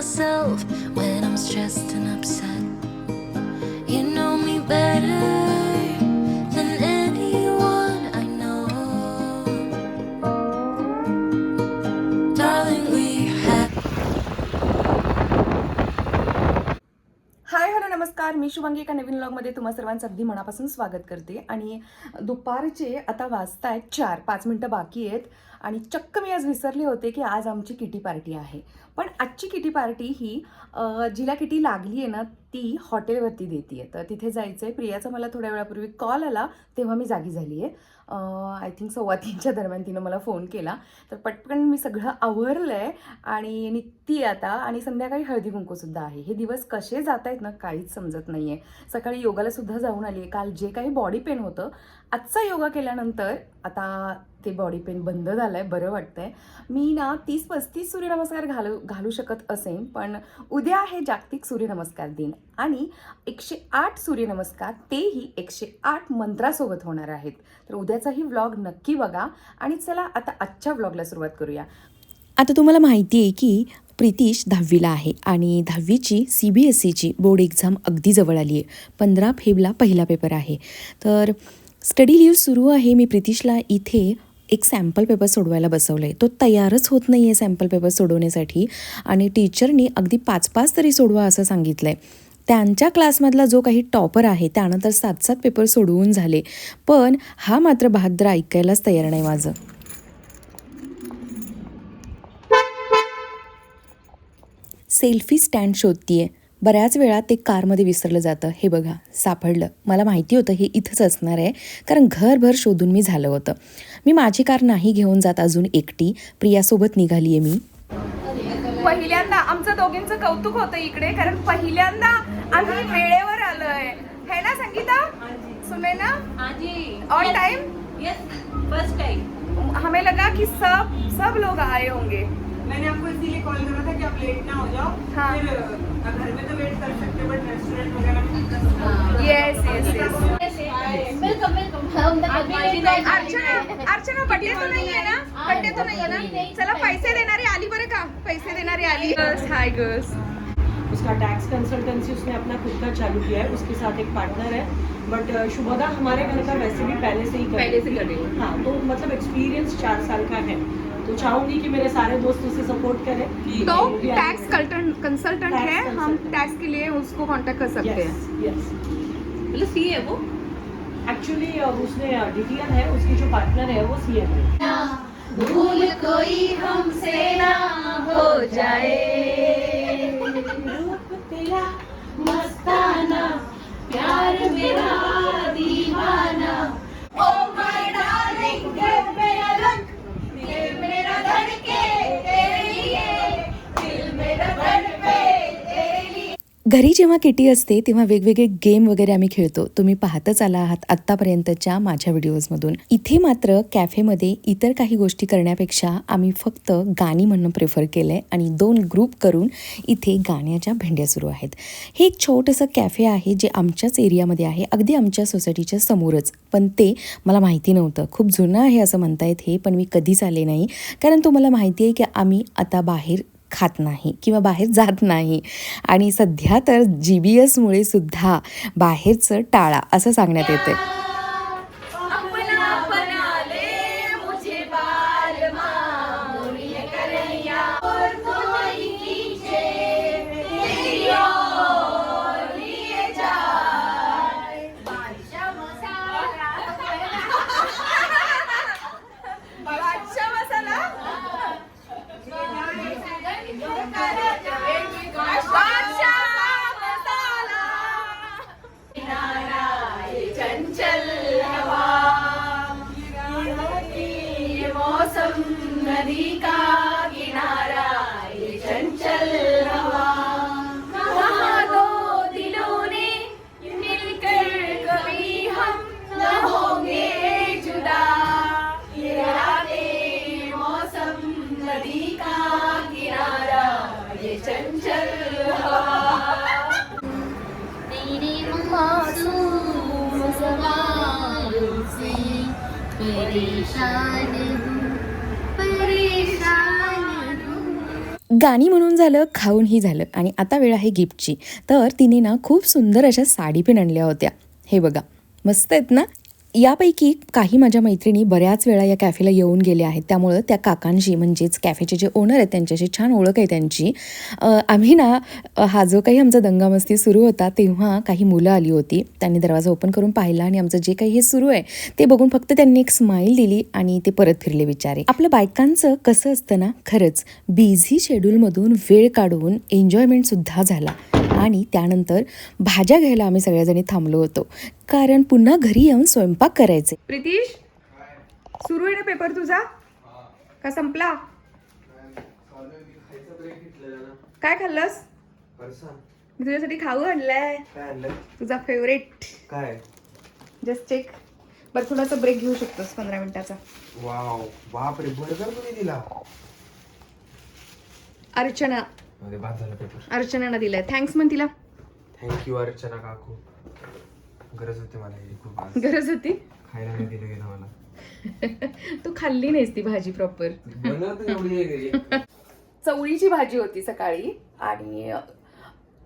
myself when I'm stressed and upset. मी शुभांगी एका नवीन ब्लॉगमध्ये तुम्हा सर्वांचं अगदी मनापासून स्वागत करते. आणि दुपारचे आता वाजतायत चार पाच मिनटं बाकी आहेत. आणि चक्क मी आज विसरले होते की आज आमची किटी पार्टी आहे. पण आजची किटी पार्टी ही जिला किटी लागली आहे ना ती हॉटेलवरती देते तर तिथे जायचं आहे प्रियाचा मला थोड्या वेळापूर्वी कॉल आला तेव्हा मी जागी झाली आहे आय थिंक सव्वा तीनच्या दरम्यान तिनं मला फोन केला. तर पटकन मी सगळं आवरलं आहे आणि निघती आता आणि संध्याकाळी हळदी कुंकूसुद्धा आहे. हे दिवस कसे जात आहेत ना काहीच समजत नाही आहे सकाळी योगाला सुद्धा जाऊन आली आहे काल जे काही बॉडी पेन होतं आजचा योगा केल्यानंतर आता ते बॉडी पेन बंद झालं आहे बरं वाटतंय. मी ना तीस पस्तीस सूर्यनमस्कार घालू घालू शकत असेन पण उद्या आहे जागतिक सूर्यनमस्कार दिन आणि एकशे आठ सूर्यनमस्कार तेही एकशे आठ मंत्रासोबत होणार आहेत. तर उद्याचाही व्लॉग नक्की बघा आणि चला आता आजच्या व्लॉगला सुरुवात करूया. आता तुम्हाला माहिती आहे की प्रितीश दहावीला आहे आणि दहावीची सी बी एस सीची बोर्ड एक्झाम अगदी जवळ आली आहे. पंधरा फेबला पहिला पेपर आहे. तर स्टडी लिव्ह सुरू आहे मी प्रितीशला. इथे एक सॅम्पल पेपर सोडवायला बसवलं आहे तो तयारच होत नाही आहे सॅम्पल पेपर सोडवण्यासाठी. आणि टीचरनी अगदी पाच पाच तरी सोडवा असं सांगितलं आहे त्यांच्या क्लासमधला जो काही टॉपर आहे त्यानं तर सात सात पेपर सोडवून झाले. पण हा मात्र बहादर ऐकायलाच तयार नाही माझं. सेल्फी स्टँड शोधतीये. बऱ्याच वेळा ते कारमध्ये विसरलं जातं. हे बघा सापडलं. मला माहिती होतं हे इथंच असणार आहे कारण घरभर शोधून मी झालं होतं. मी माझी कार नाही घेऊन जात अजून एकटी. प्रियासोबत निघाली आहे मी. पहिल्यांदा आमचं दोघींचं कौतुक होतं इकडे कारण पहिल्यांदा आम्ही वेळेवर आलोय. है ना संगीता? सुने ना हाँ जी on time yes first time हमें लगा कि सब सब लोग आए होंगे. मैंने आपको इसीलिए कॉल करा था कि आप लेट ना हो जाओ. हाँ। Yes yes yes welcome welcome Archana Archana birthday तो नहीं है ना? बड्डे तो नहीं है ना? चला पैसे देणारी आली बरं का पैसे देणारी आली। हाय गर्ल्स उसका टैक्स कंसल्टेंसी उसने अपना खुद का चालू किया है उसके साथ एक पार्टनर है। बट शुभदा हमारे घर का वैसे भी पहले से ही कर पहले से कर रही है। हाँ तो मतलब एक्सपीरियंस चार साल का है। तो चाहूँगी कि मेरे सारे दोस्त उसे सपोर्ट करें। तो टैक्स कंसल्टेंट है हम टैक्स के लिए उसको कांटेक्ट कर सकते हैं। यस मतलब सी है वो? एक्चुअली उसने डीटीएल है उसकी जो पार्टनर है वो सी है। भूल कोई हमसे ना हो जाए। मस्ताना प्यार मेरा घरी जेव्हा किटी असते तेव्हा वेगवेगळे गेम वगैरे आम्ही खेळतो. तुम्ही पाहतच आला आहात आत्तापर्यंतच्या माझ्या व्हिडिओजमधून. इथे मात्र कॅफेमध्ये इतर काही गोष्टी करण्यापेक्षा आम्ही फक्त गाणी म्हणणं प्रेफर केलं आहे आणि दोन ग्रुप करून इथे गाण्याच्या भेंड्या सुरू आहेत. हे एक छोटंसं कॅफे आहे जे आमच्याच एरियामध्ये आहे अगदी आमच्या सोसायटीच्या समोरच. पण ते मला माहिती नव्हतं. खूप जुनं आहे असं म्हणतायत हे पण मी कधीच आले नाही. कारण तुम्हाला माहिती आहे की आम्ही आता बाहेर खात नाही किंवा बाहेर जात नाही. आणि सध्या तर जी बी एसमुळे सुद्धा बाहेरचं टाळा असं सांगण्यात येतं गाणी म्हणून झालं खाऊनही झालं. आणि आता वेळ आहे गिफ्टची. तर तिने ना खूप सुंदर अशा साडी पण आणल्या होत्या. हे बघा. मस्त आहेत ना? यापैकी काही माझ्या मैत्रिणी बऱ्याच वेळा या कॅफेला येऊन गेल्या आहेत. त्यामुळं त्या काकांशी म्हणजेच कॅफेचे जे ओनर आहेत त्यांच्याशी छान ओळख आहे त्यांची. आम्ही ना हा जो काही आमचा दंगामस्ती सुरू होता तेव्हा काही मुलं आली होती. त्यांनी दरवाजा ओपन करून पाहिला आणि आमचं जे काही हे सुरू आहे ते बघून फक्त त्यांनी एक स्माईल दिली आणि ते परत फिरले विचारे आपल्या बायकांचं कसं असतं ना खरंच बिझी शेड्यूलमधून वेळ काढून एन्जॉयमेंटसुद्धा झाला. आणि त्यानंतर भाज्या घ्यायला आम्ही सगळ्याजणी थांबलो होतो. कारण पुन्हा घरी येऊन स्वयंपाक करायचे. प्रितीश सुरू आहे ना पेपर तुझा? का संपला? काय खाल्लंस? मी तुझ्यासाठी खाऊ आणलाय. तुझा फेवरेट काय? जस्ट चेक बरं थोडासा ब्रेक घेऊ शकतोस पंधरा मिनिटाचा. वाव बापरे बर्गर कोणी दिला? अर्चना. मध्ये बाद झाला पेपर. अर्चनानं दिलाय. थँक्स म्हण तिला. थँक्यू अर्चना काकू. गरज होती मला ही खूप आज. गरज होती? खायला नाही दिलं गेलं मला. तू खाल्ली नाहीस ती भाजी प्रॉपर बनवत एवढी आहे घरी. चवळीची भाजी होती सकाळी आणि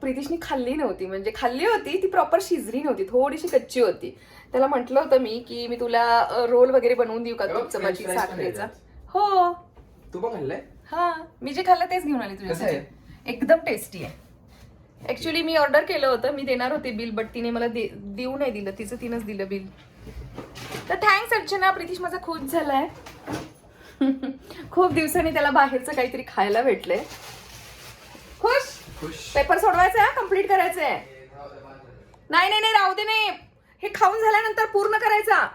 प्रितिशनी खाल्ली नव्हती. म्हणजे खाल्ली होती ती प्रॉपर शिजली नव्हती. थोडीशी कच्ची होती. त्याला म्हटलं होतं मी की मी तुला रोल वगैरे बनवून देऊ का तूप चपाती French fries पण साखरेचा. हो. तू पण खाल्लंय? हा. मी जे खाल्लं तेच घेऊन आले कसं तुझ्यासाठी? एकदम टेस्टी आहे. ऍक्च्युली मी ऑर्डर केलं होतं. मी देणार होते बिल बट तिने मला दे- देऊ नाही दिलं. तिचं तिनंच दिलं बिल तर थँक्स अर्चना. प्रितिश माझा खुश झालाय. खूप दिवसांनी त्याला बाहेरचं काहीतरी खायला भेटलंय. खुश? पेपर सोडवायचा आहे? कंप्लीट करायचंय? नाही नाही नाही. राहू दे नाही. हे खाऊन झाल्यानंतर पूर्ण करायचा.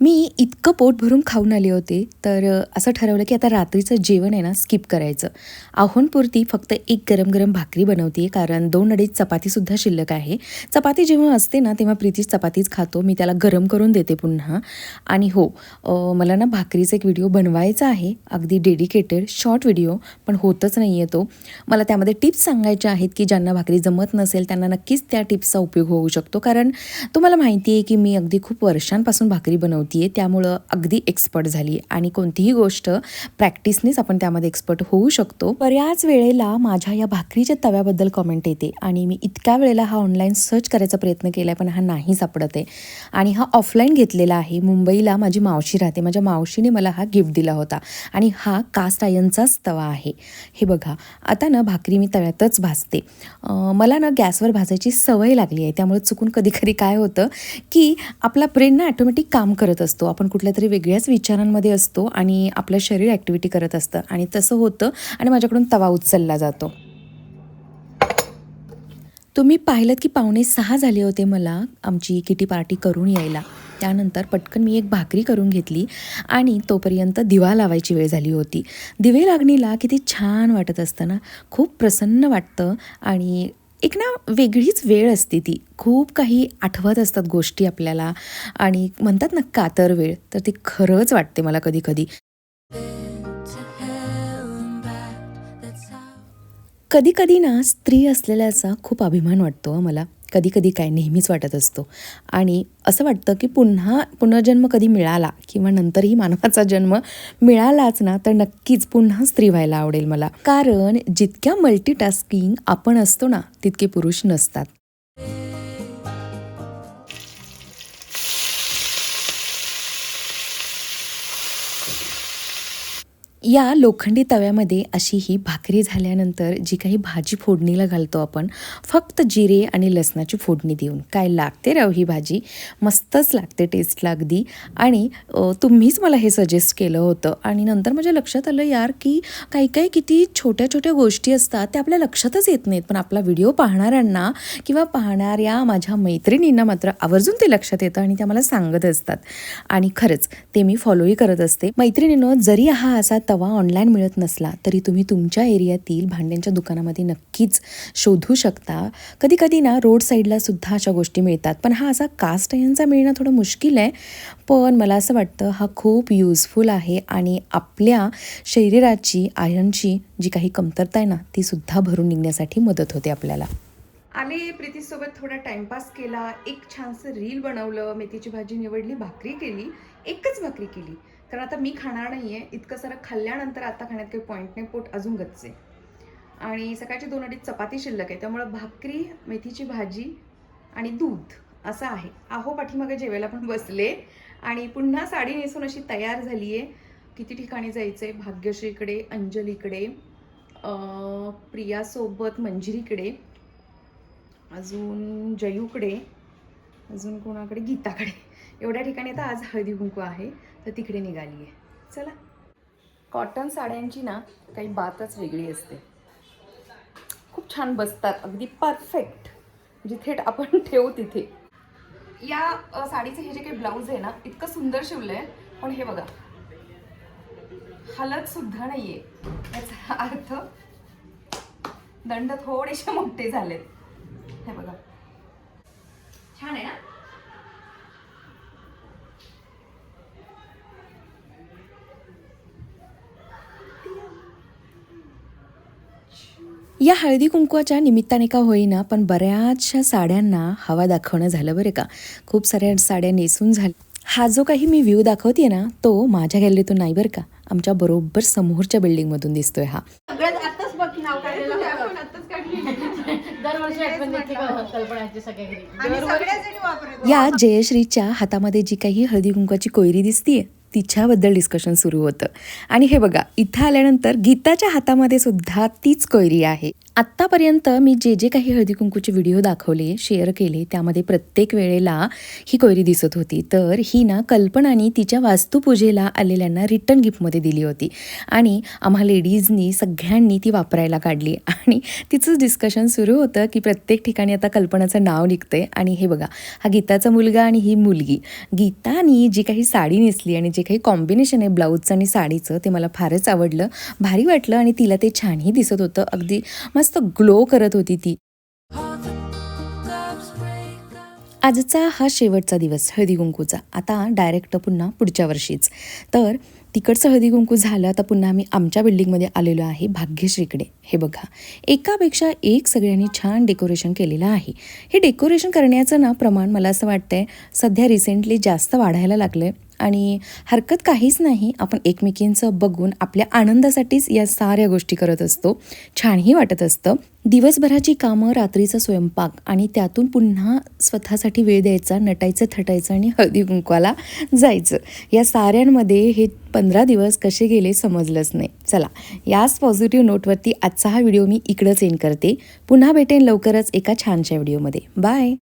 मी इतकं पोट भरून खाऊन आले होते तर असं ठरवलं की आता रात्रीचं जेवण आहे ना स्किप करायचं. आहोनपुरती फक्त एक गरम गरम भाकरी बनवते कारण दोन अडीच चपातीसुद्धा शिल्लक आहे. चपाती जेव्हा असते ना तेव्हा प्रीतीच चपातीच खातो मी त्याला गरम करून देते पुन्हा. आणि हो मला ना भाकरीचा एक व्हिडिओ बनवायचा आहे अगदी डेडिकेटेड शॉर्ट व्हिडिओ पण होतच नाही आहे तो. मला त्यामध्ये टिप्स सांगायच्या आहेत की ज्यांना भाकरी जमत नसेल त्यांना नक्कीच त्या टिप्सचा उपयोग होऊ शकतो. कारण तुम्हाला माहिती आहे की मी अगदी खूप वर्षांपासून भाकरी बनवते आहे त्यामुळं अगदी एक्सपर्ट झाली आणि कोणतीही गोष्ट प्रॅक्टिसनेच आपण त्यामध्ये एक्सपर्ट होऊ शकतो. बऱ्याच वेळेला माझ्या या भाकरीच्या तव्याबद्दल कमेंट येते आणि मी इतक्या वेळेला हा ऑनलाईन सर्च करायचा प्रयत्न केला आहे पण हा नाही सापडत आहे. आणि हा ऑफलाईन घेतलेला आहे. मुंबईला माझी मावशी राहते. माझ्या मावशीने मला हा गिफ्ट दिला होता. आणि हा कास्ट आयनचाच तवा आहे. हे बघा आता ना भाकरी मी तव्यातच भाजते. मला ना गॅसवर भाजायची सवय लागली आहे. त्यामुळे चुकून कधी कधी काय होतं की आपला ब्रेन ना ॲटोमॅटिक काम करत असतो. आपण कुठल्या तरी वेगळ्याच विचारांमध्ये असतो आणि आपलं शरीर ॲक्टिव्हिटी करत असतं. आणि तसं होतं आणि माझ्याकडून तवा उचलला जातो. तुम्ही पाहिलं की पावणे सहा झाले होते मला आमची किटी पार्टी करून यायला. त्यानंतर पटकन मी एक भाकरी करून घेतली आणि तोपर्यंत दिवा लावायची वेळ झाली होती. दिवे लागणीला किती छान वाटत असतं ना. खूप प्रसन्न वाटतं आणि एक ना वेगळीच वेळ असते ती. खूप काही आठवत असतात गोष्टी आपल्याला. आणि म्हणतात ना कातर वेळ. तर ती खरंच वाटते मला कधी कधी कधी कधी ना स्त्री असलेल्याचा खूप अभिमान वाटतो मला. कधी कधी काय नेहमीच वाटत असतो. आणि असं वाटतं की पुन्हा पुनर्जन्म कधी मिळाला किंवा नंतरही मानवाचा जन्म मिळालाच ना तर नक्कीच पुन्हा स्त्री व्हायला आवडेल मला. कारण जितक्या मल्टीटास्किंग आपण असतो ना तितके पुरुष नसतात. या लोखंडी तव्यामध्ये अशी ही भाकरी झाल्यानंतर जी काही भाजी फोडणीला घालतो आपण फक्त जिरे आणि लसणाची फोडणी देऊन. काय लागते राव ही भाजी? मस्तच लागते टेस्टला अगदी. आणि तुम्हीच मला हे सजेस्ट केलं होतं. आणि नंतर माझ्या लक्षात आलं यार की काही काही किती छोट्या छोट्या गोष्टी असतात त्या आपल्या लक्षातच येत नाहीत. पण आपला व्हिडिओ पाहणाऱ्यांना किंवा पाहणाऱ्या माझ्या मैत्रिणींना मात्र आवर्जून ते लक्षात येतं आणि त्या मला सांगत असतात. आणि खरंच ते मी फॉलोही करत असते. मैत्रिणीनं जरी हा असा तवा ऑनलाईन मिळत नसला तरी तुम्ही तुमच्या एरियातील भांड्यांच्या दुकानामध्ये नक्कीच शोधू शकता. कधी कधी ना रोड साईडला सुद्धा अशा गोष्टी मिळतात. पण हा असा कास्ट यांचा मिळणं थोडं मुश्किल आहे. पण मला असं वाटतं हा खूप युजफुल आहे आणि आपल्या शरीराची आयनची जी काही कमतरता आहे ना ती सुद्धा भरून निघण्यासाठी मदत होते आपल्याला. आले प्रीतीसोबत थोडा टाइमपास केला. एक छानसं रील बनवलं. मेथीची भाजी निवडली भाकरी केली. एकच भाकरी केली. कारण आता मी खाणार नाही आहे इतकं सारं खाल्ल्यानंतर आता खाण्यात काही पॉईंट नाही पोट अजून गच्चे आणि सकाळची दोन अडीच चपाती शिल्लक आहे त्यामुळं भाकरी मेथीची भाजी आणि दूध असं आहे. आहो पाठीमागे जेवायला पण बसले आणि पुन्हा साडी नेसून अशी तयार झाली आहे किती ठिकाणी जायचं आहे भाग्यश्रीकडे अंजलीकडे प्रियासोबत मंजिरीकडे अजून जयूकडे अजून कोणाकडे? गीताकडे. एवढ्या ठिकाणी आता आज हळदी कुंकू आहे तर तिकडे निघाली आहे. चला. कॉटन साड्यांची ना काही बातच वेगळी असते. खूप छान बसतात अगदी परफेक्ट म्हणजे थेट आपण ठेवू तिथे. या साडीचे हे जे काही ब्लाऊज आहे ना इतकं सुंदर शिवलं आहे पण हे बघा. हलत सुद्धा नाहीये. याचा अर्थ दंड थोडेसे मोठे झालेत. हे बघा. छान आहे ना? या हळदी कुंकवाच्या निमित्ताने का होईना पण बऱ्याचशा साड्यांना हवा दाखवणं झालं बरं का. खूप साऱ्या साड्या नेसून झाल्या. हा जो काही मी व्ह्यू दाखवते ना तो माझ्या गॅलरीतून नाही बरं का. आमच्या बरोबर समोरच्या बिल्डिंगमधून दिसतोय हा. सगळ्यात आताच दरवर्षी आठवण कल्पनाची सगळ्या घरी. आणि वापरत या जयश्रीच्या हातामध्ये जी काही हळदी कुंकाची कोयरी दिसतीये तिच्याबद्दल डिस्कशन सुरू होतं. आणि हे बघा इथं आल्यानंतर गीताच्या हातामध्ये सुद्धा तीच कोयरी आहे. आत्तापर्यंत मी जे जे काही हळदी कुंकूचे व्हिडिओ दाखवले शेअर केले त्यामध्ये प्रत्येक वेळेला ही कोयरी दिसत होती. तर ही ना कल्पनानी तिच्या वास्तुपूजेला आलेल्यांना रिटर्न गिफ्टमध्ये दिली होती. आणि आम्हा लेडीजनी सगळ्यांनी ती वापरायला काढली. आणि तिचंच डिस्कशन सुरू होतं की प्रत्येक ठिकाणी आता कल्पनाचं नाव निघतंय. आणि हे बघा हा गीताचा मुलगा आणि ही मुलगी. गीतानी जी काही साडी नेसली आणि जे काही कॉम्बिनेशन आहे ब्लाऊजचं आणि साडीचं ते मला फारच आवडलं. भारी वाटलं आणि तिला ते छानही दिसत होतं. अगदी मस्त ग्लो करत होती ती. आजचा हा शेवटचा दिवस हळदी कुंकूचा आता डायरेक्ट पुन्हा पुढच्या वर्षीच. तर तिकडचं हळदी कुंकू झालं तर पुन्हा आम्ही आमच्या बिल्डिंगमध्ये आलेलो आहे भाग्यश्रीकडे. हे बघा एकापेक्षा एक सगळ्यांनी छान डेकोरेशन केलेलं आहे. हे डेकोरेशन करण्याचं ना प्रमाण मला असं वाटतंय सध्या रिसेंटली जास्त वाढायला लागलं आहे आणि हरकत काहीच नाही. आपण एकमेकींचं बघून आपल्या आनंदासाठीच या साऱ्या गोष्टी करत असतो. छानही वाटत असतं. दिवसभराची कामं रात्रीचा स्वयंपाक आणि त्यातून पुन्हा स्वतःसाठी वेळ द्यायचा नटायचं थटायचं आणि हळदी कुंकवाला जायचं. या साऱ्यांमध्ये हे पंधरा दिवस कसे गेले समजलंच नाही. चला याच पॉझिटिव्ह नोटवरती आजचा हा व्हिडिओ मी इकडंच एंड करते. पुन्हा भेटेन लवकरच एका छानशा व्हिडिओमध्ये बाय